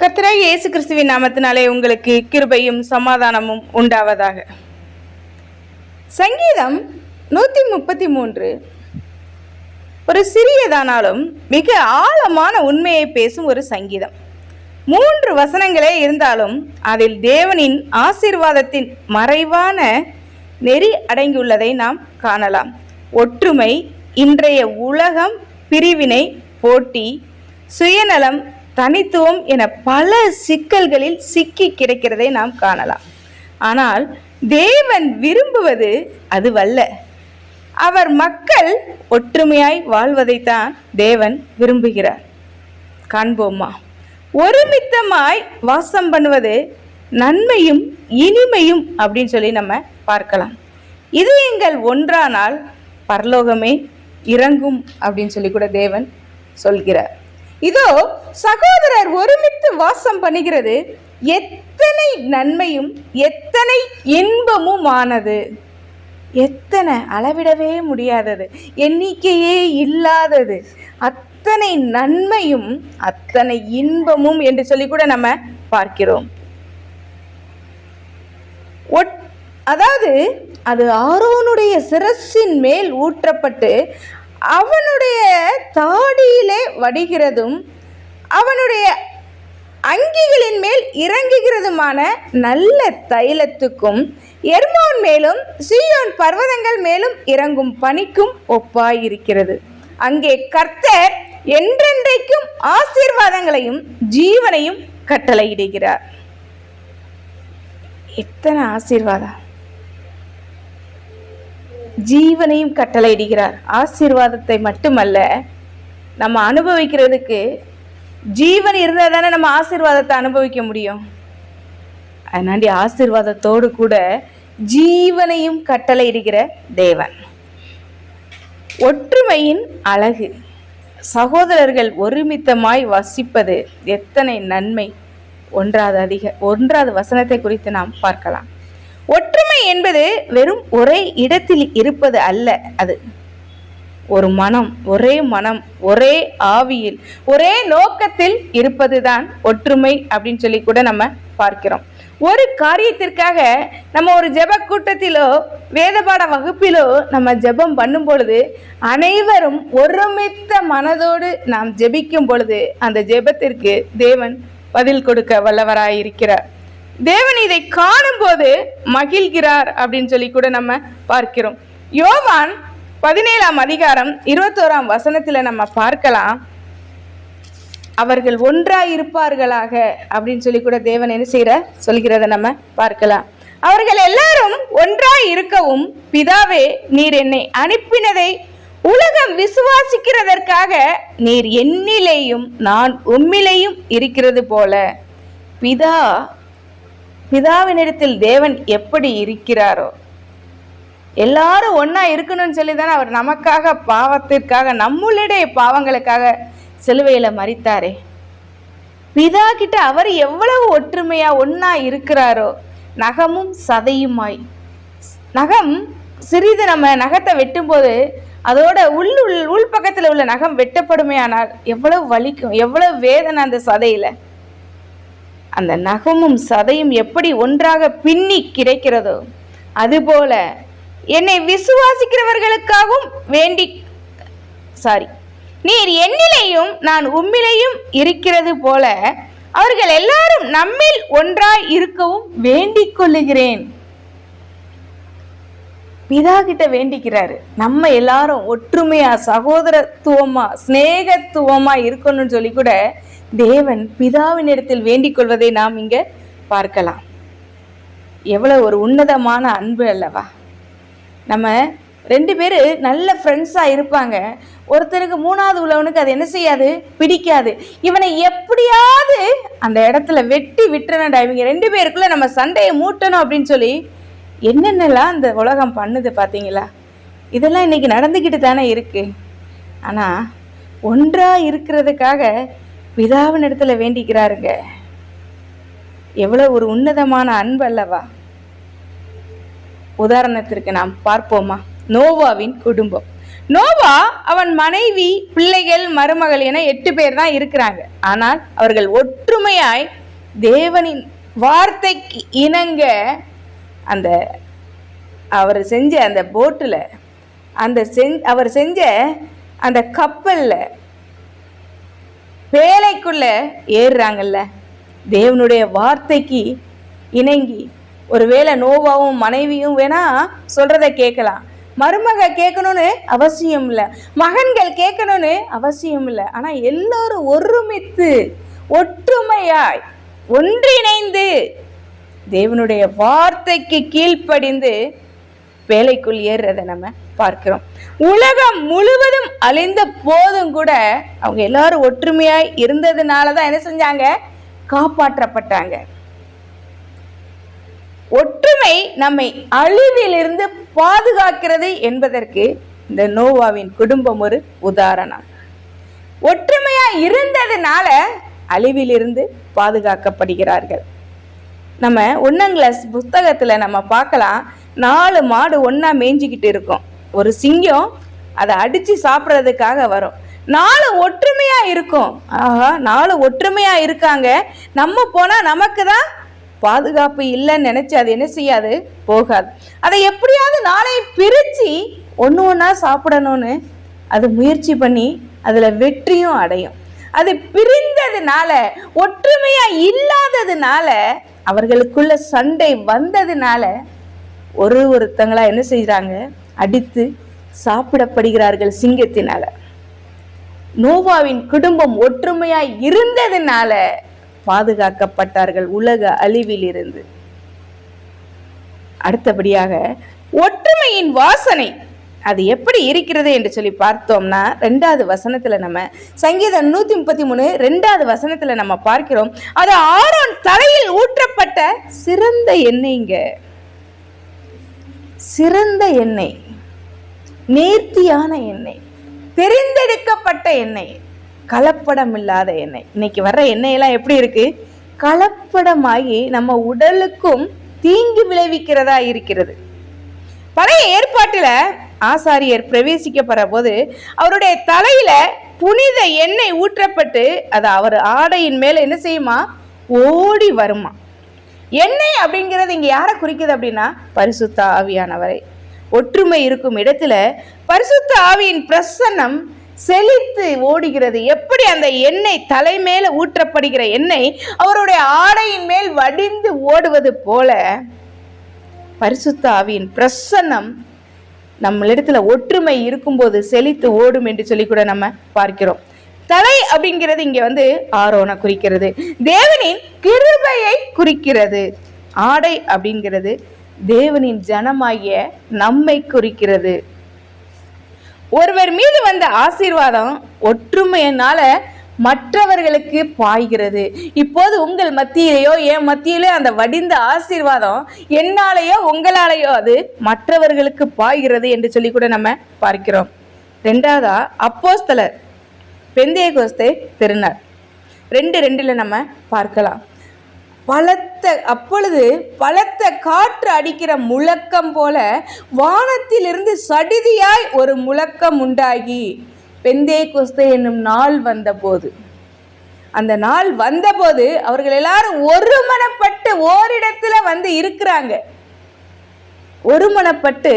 கர்த்தராகிய இயேசு கிறிஸ்துவின் நாமத்தினாலே உங்களுக்கு கிருபையும் சமாதானமும் உண்டாவதாக. சங்கீதம் நூற்றி முப்பத்தி மூன்று. ஒரு சிறியதானாலும் மிக ஆழமான உண்மையை பேசும் ஒரு சங்கீதம். மூன்று வசனங்களே இருந்தாலும் அதில் தேவனின் ஆசீர்வாதத்தின் மறைவான நெறி அடங்கியுள்ளதை நாம் காணலாம். ஒற்றுமை இன்றைய உலகம் பிரிவினை போட்டி சுயநலம் தனித்துவம் என பல சிக்கல்களில் சிக்கி கிடைக்கிறதை நாம் காணலாம். ஆனால் தேவன் விரும்புவது அதுவல்ல. அவர் மக்கள் ஒற்றுமையாய் வாழ்வதைத்தான் தேவன் விரும்புகிறார். காண்போமா? ஒருமித்தமாய் வாசம் பண்ணுவது நன்மையும் இனிமையும் அப்படின்னு சொல்லி நம்ம பார்க்கலாம். இது எங்கள் ஒன்றானால் பரலோகமே இறங்கும் அப்படின்னு சொல்லி கூட தேவன் சொல்கிறார். இதோ சகோதரர் ஒருமித்து வாசம் பண்ணுகிறது எத்தனை நன்மையும் எத்தனை இன்பமுமானது. எத்தனை அளவிடவே முடியாதது. எண்ணிக்கையே இல்லாதது. அத்தனை நன்மையும் அத்தனை இன்பமும் என்று சொல்லி கூட நம்ம பார்க்கிறோம். ஒட் அதாவது அது ஆரோனுடைய சிரசின் மேல் ஊற்றப்பட்டு அவனுடைய தாடியிலே வடிகிறதும் அவனுடைய அங்கிகளின் மேல் இறங்குகிறதுமான நல்ல தைலத்துக்கும் எர்மோன் மேலும் சீயோன் பர்வதங்கள் மேலும் இறங்கும் பணிக்கும் ஒப்பாயிருக்கிறது. அங்கே கர்த்தர் என்றென்றைக்கும் ஆசீர்வாதங்களையும் ஜீவனையும் கட்டளையிடுகிறார். எத்தனை ஆசீர்வாதம். ஜீவனையும் கட்டளையிடுகிறார். ஆசீர்வாதத்தை மட்டுமல்ல நம்ம அனுபவிக்கிறதுக்கு ஜீவன் இருந்தால் தானே நம்ம ஆசீர்வாதத்தை அனுபவிக்க முடியும். அதனாண்டி ஆசீர்வாதத்தோடு கூட ஜீவனையும் கட்டளையிடுகிற தேவன். ஒற்றுமையின் அழகு. சகோதரர்கள் ஒருமித்தமாய் வசிப்பது எத்தனை நன்மை. ஒன்றாவது அதிக ஒன்றாவது வசனத்தை குறித்து நாம் பார்க்கலாம். ஒற்றுமை என்பது வெறும் ஒரே இடத்தில் இருப்பது அல்ல. அது ஒரு மனம் ஒரே மனம் ஒரே ஆவியில் ஒரே நோக்கத்தில் இருப்பதுதான் ஒற்றுமை அப்படின்னு சொல்லி கூட நம்ம பார்க்கிறோம். ஒரு காரியத்திற்காக நம்ம ஒரு ஜெப கூட்டத்திலோ வேதபாட வகுப்பிலோ நம்ம ஜெபம் பண்ணும் பொழுது அனைவரும் ஒருமித்த மனதோடு நாம் ஜெபிக்கும் பொழுது அந்த ஜெபத்திற்கு தேவன் பதில் கொடுக்க வல்லவராயிருக்கிறார். தேவன் இதை காணும் போது மகிழ்கிறார் அப்படின்னு சொல்லி கூட நம்ம பார்க்கிறோம். யோவான் பதினேழாம் அதிகாரம் இருபத்தோராம் வசனத்தில் நம்ம பார்க்கலாம். அவர்கள் ஒன்றாய் இருப்பார்களாக அப்படின்னு சொல்லி கூட தேவன் என்ன செய்கிற சொல்கிறத நம்ம பார்க்கலாம். அவர்கள் எல்லாரும் ஒன்றாய் இருக்கவும் பிதாவே நீர் என்னை அனுப்பினதை உலகம் விசுவாசிக்கிறதற்காக நீர் என்னிலேயும் நான் உம்மிலேயும் இருக்கிறது போல. பிதா பிதாவினிடத்தில் தேவன் எப்படி இருக்கிறாரோ? எல்லாரும் ஒன்றா இருக்கணும்னு சொல்லி தானே அவர் நமக்காக பாவத்திற்காக நம்மளுடைய பாவங்களுக்காக சிலுவையில் மறித்தாரே பிதா கிட்ட அவர் எவ்வளவு ஒற்றுமையாக ஒன்றா இருக்கிறாரோ நகமும் சதையுமாய். நகம் சிறிது நம்ம நகத்தை வெட்டும்போது அதோட உள் உள் உள் பக்கத்தில் உள்ள நகம் வெட்டப்படுமே ஆனால் எவ்வளவு வலிக்கும் எவ்வளவு வேதனை அந்த சதையில். அந்த நகமும் சதையும் எப்படி ஒன்றாக பின்னி கிடைக்கிறதோ அதுபோல என்னை விசுவாசிக்கிறவர்களுக்காகவும் வேண்டி சாரி நீர் என்னிலேயும் நான் உம்மிலேயும் இருக்கிறது போல அவர்கள் எல்லாரும் நம்மில் ஒன்றாய் இருக்கவும் வேண்டிக் கொள்ளுகிறேன். பிதா கிட்ட வேண்டிக்கிறாரு. நம்ம எல்லாரும் ஒற்றுமையா சகோதரத்துவமா சிநேகத்துவமா இருக்கணும்னு சொல்லி கூட தேவன் பிதாவின் இடத்தில் வேண்டிக் கொள்வதை நாம் இங்க பார்க்கலாம். எவ்வளவு ஒரு உன்னதமான அன்பு அல்லவா? நம்ம ரெண்டு பேர் நல்ல ஃப்ரெண்ட்ஸாக இருப்பாங்க. ஒருத்தருக்கு மூணாவது உள்ளவனுக்கு அது என்ன செய்யாது? பிடிக்காது. இவனை எப்படியாவது அந்த இடத்துல வெட்டி விட்டுறணும்டா இவங்க ரெண்டு பேருக்குள்ளே நம்ம சண்டையை மூட்டணும் அப்படின்னு சொல்லி என்னென்னலாம் இந்த உலகம் பண்ணுது பார்த்தீங்களா? இதெல்லாம் இன்னைக்கு நடந்துக்கிட்டு தானே இருக்குது ஆனால் ஒன்றாக இருக்கிறதுக்காக பிதாவின் இடத்துல வேண்டிக்கிறாருங்க. எவ்வளோ ஒரு உன்னதமான அன்பு அல்லவா? உதாரணத்திற்கு நாம் பார்ப்போமா? நோவாவின் குடும்பம். நோவா அவன் மனைவி பிள்ளைகள் மருமகள் என எட்டு பேர் தான் இருக்கிறாங்க. ஆனால் அவர்கள் ஒற்றுமையாய் தேவனின் வார்த்தைக்கு இணங்க அந்த அவர் செஞ்ச அந்த போட்டில் அந்த செஞ் அவர் செஞ்ச அந்த கப்பலில் வேலைக்குள்ளே ஏறுறாங்கல்ல. தேவனுடைய வார்த்தைக்கு இணங்கி ஒருவேளை நோவாவும் மனைவியும் வேணா சொல்கிறத கேட்கலாம். மருமக கேட்கணும்னு அவசியம் இல்லை. மகன்கள் கேட்கணும்னு அவசியம் இல்லை. ஆனால் எல்லோரும் ஒருமித்து ஒற்றுமையாய் ஒன்றிணைந்து தேவனுடைய வார்த்தைக்கு கீழ்ப்படிந்து வேலைக்குள் ஏறுறதை நம்ம பார்க்கிறோம். உலகம் முழுவதும் அழிந்த போதும் கூட அவங்க எல்லாரும் ஒற்றுமையாய் இருந்ததுனால தான் என்ன செஞ்சாங்க? காப்பாற்றப்பட்டாங்க. ஒற்றுமை நம்மை அழிவிலிருந்து பாதுகாக்கிறது என்பதற்கு இந்த நோவாவின் குடும்பம் ஒரு உதாரணம். ஒற்றுமையா இருந்ததுனால அழிவிலிருந்து பாதுகாக்கப்படுகிறார்கள். நம்ம ஒன்றாம் கிளாஸ் புத்தகத்தில் நம்ம பார்க்கலாம். நாலு மாடு ஒன்றா மேய்ஞ்சிக்கிட்டு இருக்கும். ஒரு சிங்கம் அதை அடித்து சாப்பிட்றதுக்காக வரும். நாலு ஒற்றுமையாக இருக்கும். ஆஹா நாலு ஒற்றுமையாக இருக்காங்க. நம்ம போனால் நமக்கு தான் பாதுகாப்பு இல்லைன்னு நினச்சி அது என்ன செய்யாது? போகாது. அதை எப்படியாவது நாளை பிரித்து ஒன்று ஒன்றா சாப்பிடணும்னு அது முயற்சி பண்ணி அதில் வெற்றியும் அடையும். அது பிரிந்ததுனால ஒற்றுமையாக இல்லாததுனால அவர்களுக்குள்ள சண்டை வந்ததுனால ஒரு ஒருத்தங்களா என்ன செய்கிறாங்க அடித்து சாப்பிடப்படுகிறார்கள் சிங்கத்தினால. நோவாவின் குடும்பம் ஒற்றுமையாய் இருந்ததுனால பாதுகாக்கப்பட்டார்கள் உலக அழிவில் இருந்து அடுத்தபடியாக ஒற்றுமையின் வாசனை அது எப்படி இருக்கிறது என்று சொல்லி பார்த்தோம்னா ரெண்டாவது வசனத்துல நம்ம சங்கீதம் நூத்தி முப்பத்தி மூணு ரெண்டாவது வசனத்துல நம்ம பார்க்கிறோம். அது ஆரோன் தலையில் ஊற்றப்பட்ட சிறந்த எண்ணெய்ங்க. சிறந்த எண்ணெய். நேர்த்தியான எண்ணெய். தெரிந்தெடுக்கப்பட்ட எண்ணெய். கலப்படம் இல்லாத எண்ணெய். இன்னைக்கு வர்ற எண்ணெயெல்லாம் எப்படி இருக்கு? கலப்படமாகி நம்ம உடலுக்கும் தீங்கு விளைவிக்கிறதா இருக்கிறது. பழைய ஏற்பாட்டில் ஆசாரியர் பிரவேசிக்கப்பட போது அவருடைய தலையில புனித எண்ணெய் ஊற்றப்பட்டு அது அவர் ஆடையின் மேல என்ன செய்யுமா? ஓடி வருமா? எண்ணெய் அப்படிங்கிறது இங்க யாரை குறிக்குது அப்படின்னா பரிசுத்த ஆவியானவரை. ஒற்றுமை இருக்கும் இடத்துல பரிசுத்த ஆவியின் பிரசன்னம் செழித்து ஓடுகிறது. எப்படி அந்த எண்ணெய் தலை மேலே ஊற்றப்படுகிற எண்ணெய் அவருடைய ஆடையின் மேல் வடிந்து ஓடுவது போல பரிசுத்த ஆவியின் பிரசன்னம் நம்மளிடத்துல ஒற்றுமை இருக்கும்போது செழித்து ஓடும் என்று சொல்லி கூட நம்ம பார்க்கிறோம். தலை அப்படிங்கிறது இங்க வந்து ஆரோனை குறிக்கிறது. தேவனின் கிருபையை குறிக்கிறது. ஆடை அப்படிங்கிறது தேவனின் ஜனமாகிய நம்மை குறிக்கிறது. ஒருவர் மீது வந்த ஆசீர்வாதம் ஒற்றுமையினால மற்றவர்களுக்கு பாய்கிறது. இப்போது உங்கள் மத்தியிலேயோ என் மத்தியிலே அந்த வடிந்த ஆசீர்வாதம் என்னாலேயோ உங்களாலேயோ அது மற்றவர்களுக்கு பாய்கிறது என்று சொல்லி கூட நம்ம பார்க்கிறோம். ரெண்டாவதா அப்போஸ்தலர் பெந்தைய கோஸ்தே திருநாள் ரெண்டு ரெண்டில் நம்ம பார்க்கலாம். பலத்த அப்பொழுது பலத்த காற்று அடிக்கிற முழக்கம் போல வானத்திலிருந்து சடிதியாய் ஒரு முழக்கம் உண்டாகி பெந்தே கொஸ்தை என்னும் நாள் வந்தபோது. அந்த நாள் வந்தபோது அவர்கள் எல்லாரும் ஒருமனப்பட்டு ஓரிடத்துல வந்து இருக்கிறாங்க. ஒருமனப்பட்டு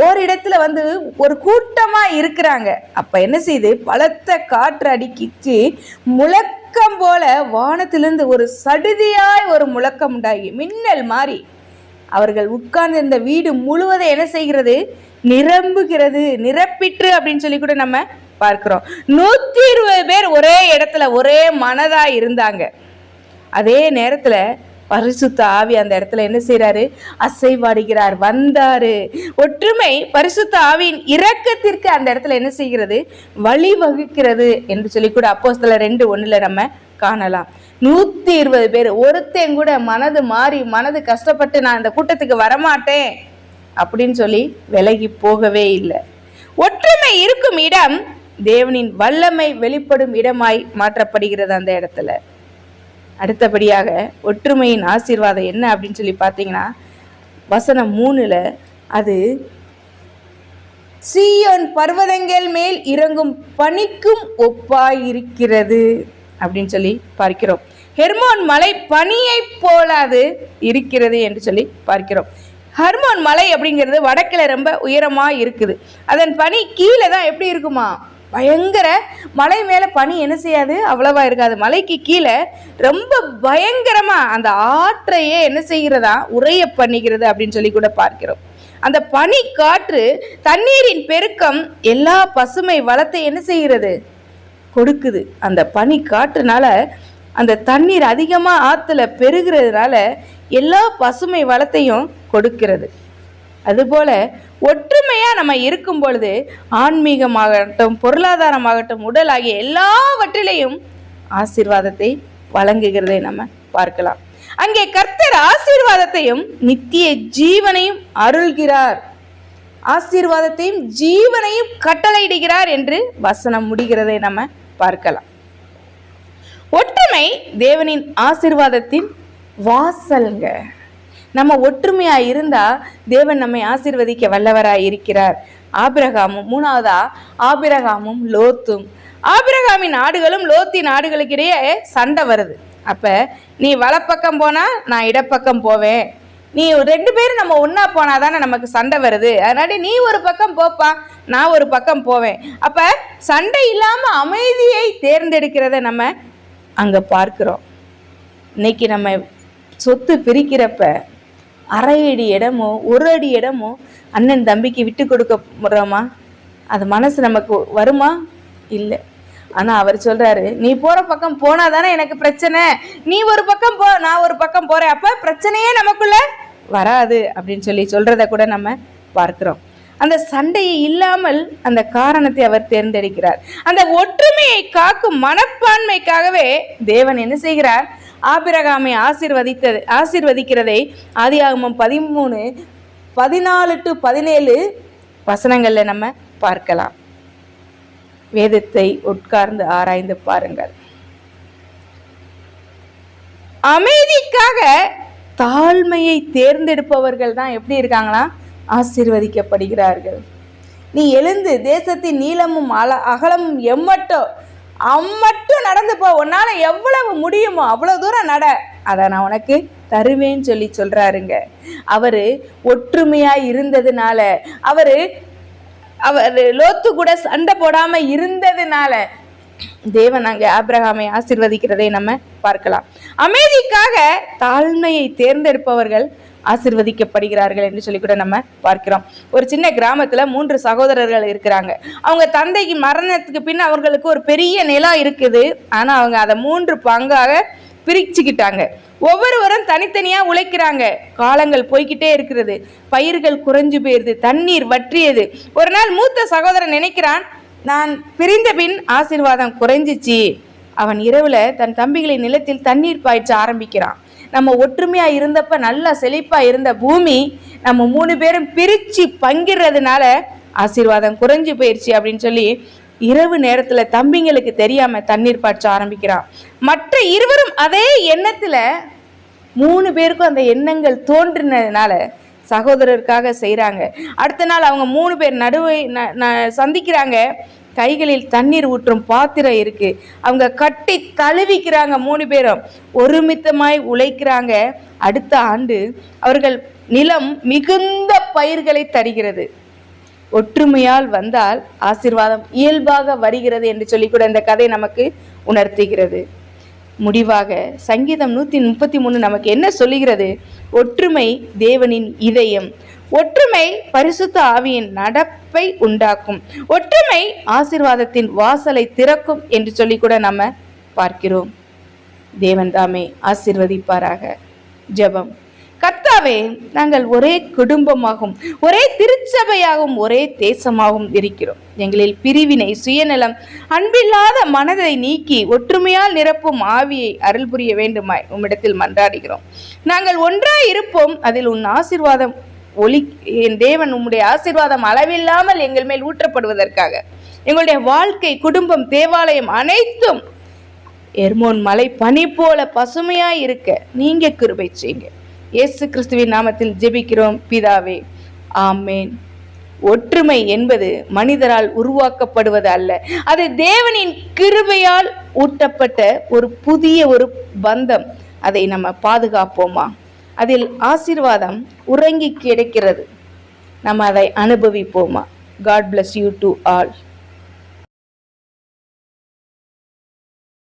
ஓரிடத்துல வந்து ஒரு கூட்டமா இருக்கிறாங்க. அப்ப என்ன செய்யுது பலத்த காற்று அடிக்கிச்சு முழக்கம் போல வானத்திலிருந்து ஒரு சடுதியாய் ஒரு முழக்கம் உண்டாகி மின்னல் மாறி அவர்கள் உட்கார்ந்திருந்த வீடு முழுவதும் என்ன செய்கிறது? நிரம்புகிறது நிரப்பிற்று அப்படின்னு சொல்லி கூட நம்ம பார்க்கிறோம். நூத்தி இருபது பேர் ஒரே இடத்துல ஒரே மனதா இருந்தாங்க. அதே நேரத்துல பரிசுத்த ஆவி அந்த இடத்துல என்ன செய்கிறாரு அசைவாடுகிறார் வந்தாரு. ஒற்றுமை பரிசுத்த ஆவியின் இரக்கத்திற்கு அந்த இடத்துல என்ன செய்கிறது? வழிவகுக்கிறது என்று சொல்லி கூட அப்போஸ்தலர் ரெண்டு ஒன்றில் நம்ம காணலாம். நூத்தி இருபது பேர் ஒருத்தன் கூட மனது மாறி மனது கஷ்டப்பட்டு நான் இந்த கூட்டத்துக்கு வரமாட்டேன் அப்படின்னு சொல்லி விலகி போகவே இல்லை. ஒற்றுமை இருக்கும் இடம் தேவனின் வல்லமை வெளிப்படும் இடமாய் மாற்றப்படுகிறது அந்த இடத்துல. அடுத்தபடியாக ஒற்றுமையின் ஆசீர்வாதம் என்ன அப்படின்னு சொல்லி பார்த்தீங்கன்னா வசனம் மூணில் அது சீயோன் பர்வதங்கள் மேல் இறங்கும் பனிக்கும் ஒப்பாயிருக்கிறது அப்படின்னு சொல்லி பார்க்கிறோம். ஹெர்மோன் மலை பனியைப் போலாது இருக்கிறது என்று சொல்லி பார்க்கிறோம். ஹர்மோன் மலை அப்படிங்கிறது வடக்கில் ரொம்ப உயரமாக இருக்குது. அதன் பனி கீழே தான் எப்படி இருக்குமா? பயங்கர மலை மேலே பனி என்ன செய்யாது? அவ்வளவா இருக்காது. மலைக்கு கீழே ரொம்ப பயங்கரமாக அந்த ஆற்றையே என்ன செய்கிறதா? உரைய பண்ணிக்கிறது அப்படின்னு சொல்லி கூட பார்க்கிறோம். அந்த பனி காற்று தண்ணீரின் பெருக்கம் எல்லா பசுமை வளத்தை என்ன செய்கிறது? கொடுக்குது. அந்த பனி காற்றுனால அந்த தண்ணீர் அதிகமாக ஆற்றுல பெருகிறதுனால எல்லா பசுமை வளத்தையும் கொடுக்கிறது. அதுபோல ஒற்றுமையாக நம்ம இருக்கும் பொழுது ஆன்மீகமாகட்டும் பொருளாதாரமாகட்டும் உடல் ஆகிய எல்லாவற்றிலையும் ஆசீர்வாதத்தை வழங்குகிறதை நம்ம பார்க்கலாம். அங்கே கர்த்தர் ஆசீர்வாதத்தையும் நித்திய ஜீவனையும் அருள்கிறார். ஆசீர்வாதத்தையும் ஜீவனையும் கட்டளையிடுகிறார் என்று வசனம் முடிகிறதை நம்ம பார்க்கலாம். ஒற்றுமை தேவனின் ஆசீர்வாதத்தின் வாசல்ங்க. நம்ம ஒற்றுமையாக இருந்தால் தேவன் நம்மை ஆசிர்வதிக்க வல்லவராக இருக்கிறார். ஆபிரகாமும் மூணாவதா? ஆபிரகாமும் லோத்தும். ஆபிரகாமின் நாடுகளும் லோத்தி நாடுகளுக்கிடையே சண்டை வருது. அப்போ நீ வலப்பக்கம் போனால் நான் இடப்பக்கம் போவேன். நீ ரெண்டு பேரும் நம்ம ஒன்றா போனால் தானே நமக்கு சண்டை வருது. அதனால நீ ஒரு பக்கம் போப்பா நான் ஒரு பக்கம் போவேன். அப்போ சண்டை இல்லாமல் அமைதியை தேர்ந்தெடுக்கிறத நம்ம அங்கே பார்க்குறோம். இன்னைக்கு நம்ம சொத்து பிரிக்கிறப்ப அரை அடி இடமோ ஒரு அடி இடமோ அண்ணன் தம்பிக்கு விட்டு கொடுக்க முறோமா அது மனசு நமக்கு வருமா? இல்லை. ஆனால் அவர் சொல்கிறாரு நீ போகிற பக்கம் போனால் தானே எனக்கு பிரச்சனை. நீ ஒரு பக்கம் போ நான் ஒரு பக்கம் போகிறேன் அப்போ பிரச்சனையே நமக்குள்ள வராது. அப்படின்னு சொல்லி சொல்கிறத கூட நம்ம பார்க்குறோம். அந்த சண்டையை இல்லாமல் அந்த காரணத்தை அவர் தேர்ந்தெடுக்கிறார். அந்த ஒற்றுமையை காக்கும் மனப்பான்மைக்காகவே தேவன் என்ன செய்கிறார்? ஆபிரகாமை ஆசிர்வதித்தது ஆசிர்வதிக்கிறதை ஆதியாகமம் பதிமூணு பதினாலு டு பதினேழு வசனங்களில் நம்ம பார்க்கலாம். வேதத்தை உட்கார்ந்து ஆராய்ந்து பாருங்கள். அமைதிக்காக தாழ்மையை தேர்ந்தெடுப்பவர்கள் தான் எப்படி இருக்காங்களா? ஆசீர்வதிக்கப்படுகிறார்கள். நீ எழுந்து தேசத்தின் நீளமும் அல அகலமும் எம்மட்டோ அம்மட்டும் நடந்து போ. உன்னால எவ்வளவு முடியுமோ அவ்வளவு தூரம் நட. அதை நான் உனக்கு தருவேன்னு சொல்லி சொல்றாருங்க. அவரு ஒற்றுமையா இருந்ததுனால அவரு அவர் லோத்து கூட சண்டை போடாம இருந்ததுனால தேவன் அங்கே ஆப்ரஹாமை ஆசிர்வதிக்கிறதை நம்ம பார்க்கலாம். அமைதிக்காக தாழ்மையை தேர்ந்தெடுப்பவர்கள் ஆசிர்வதிக்கப்படுகிறார்கள் என்று சொல்லி கூட நம்ம பார்க்கிறோம். ஒரு சின்ன கிராமத்துல மூன்று சகோதரர்கள் இருக்கிறாங்க. அவங்க தந்தைக்கு மரணத்துக்கு பின் அவர்களுக்கு ஒரு பெரிய நிலம் இருக்குது. ஆனா அவங்க அதை மூன்று பங்காக பிரிச்சுக்கிட்டாங்க. ஒவ்வொருவரும் தனித்தனியா உழைக்கிறாங்க. காலங்கள் போய்கிட்டே இருக்கிறது. பயிர்கள் குறைஞ்சு போயிருது. தண்ணீர் வற்றியது. ஒரு நாள் மூத்த சகோதரன் நினைக்கிறான் நான் பிரிந்த பின் ஆசீர்வாதம் குறைஞ்சிச்சு. அவன் இரவுல தன் தம்பிகளின் நிலத்தில் தண்ணீர் பாய்ச்ச ஆரம்பிக்கிறான். நம்ம ஒற்றுமையாக இருந்தப்ப நல்லா செழிப்பாக இருந்த பூமி நம்ம மூணு பேரும் பிரித்து பங்கிடுறதுனால ஆசீர்வாதம் குறைஞ்சி போயிடுச்சு அப்படின்னு சொல்லி இரவு நேரத்தில் தம்பிங்களுக்கு தெரியாமல் தண்ணீர் பாய்ச்ச ஆரம்பிக்கிறான். மற்ற இருவரும் அதே எண்ணத்தில் மூணு பேருக்கும் அந்த எண்ணங்கள் தோன்றினதுனால சகோதரருக்காக செய்கிறாங்க அடுத்த நாள் அவங்க மூணு பேர் நடுவை ந- ந- சந்திக்கிறாங்க. கைகளில் தண்ணீர் ஊற்றும் பாத்திரம் இருக்கு. அவங்க கட்டி தழுவிக்கிறாங்க மூணு பேரும். ஒருமித்தமாய் உழைக்கிறாங்க. அடுத்த ஆண்டு அவர்கள் நிலம் மிகுந்த பயிர்களை தருகிறது. ஒற்றுமையால் வந்தால் ஆசீர்வாதம் இயல்பாக வருகிறது என்று சொல்லி கூட இந்த கதை நமக்கு உணர்த்துகிறது. முடிவாக சங்கீதம் நூற்றி முப்பத்தி மூணு நமக்கு என்ன சொல்லுகிறது? ஒற்றுமை தேவனின் இதயம். ஒற்றுமை பரிசுத்த ஆவியின் நடப்பை உண்டாக்கும். ஒற்றுமை ஆசிர்வாதத்தின் வாசலை திறக்கும் என்று சொல்லி கூட நம்ம பார்க்கிறோம். தேவன் தாமே ஆசிர்வதிப்பாராக. ஜெபம். கர்த்தாவே நாங்கள் ஒரே குடும்பமாகவும் ஒரே திருச்சபையாகவும் ஒரே தேசமாகவும் இருக்கிறோம். எங்களில் பிரிவினை சுயநலம் அன்பில்லாத மனதை நீக்கி ஒற்றுமையால் நிரப்பும் ஆவியை அருள் புரிய வேண்டுமாய் உம்மிடத்தில் மன்றாடுகிறோம். நாங்கள் ஒன்றாய் இருப்போம் அதில் உன் ஆசிர்வாதம் ஒளி என் தேவன் உம்முடைய ஆசீர்வாதம் அளவில்லாமல் எங்கள் மேல் ஊற்றப்படுவதற்காக. எங்களுடைய வாழ்க்கை குடும்பம் தேவாலயம் அனைத்தும் எர்மோன் மலை பனி போல பசுமையாய் இருக்க நீங்க கிருபை செய்யுங்க. இயேசு கிறிஸ்துவின் நாமத்தில் ஜெபிக்கிறோம். பிதாவே ஆமேன். ஒற்றுமை என்பது மனிதரால் உருவாக்கப்படுவது அல்ல. அது தேவனின் கிருபையால் ஊட்டப்பட்ட ஒரு புதிய ஒரு பந்தம். அதை நம்ம பாதுகாப்போமா? அதில் ஆசீர்வாதம் உறங்கி கிடைக்கிறது. நம்ம அதை அனுபவிப்போமா? God bless you to all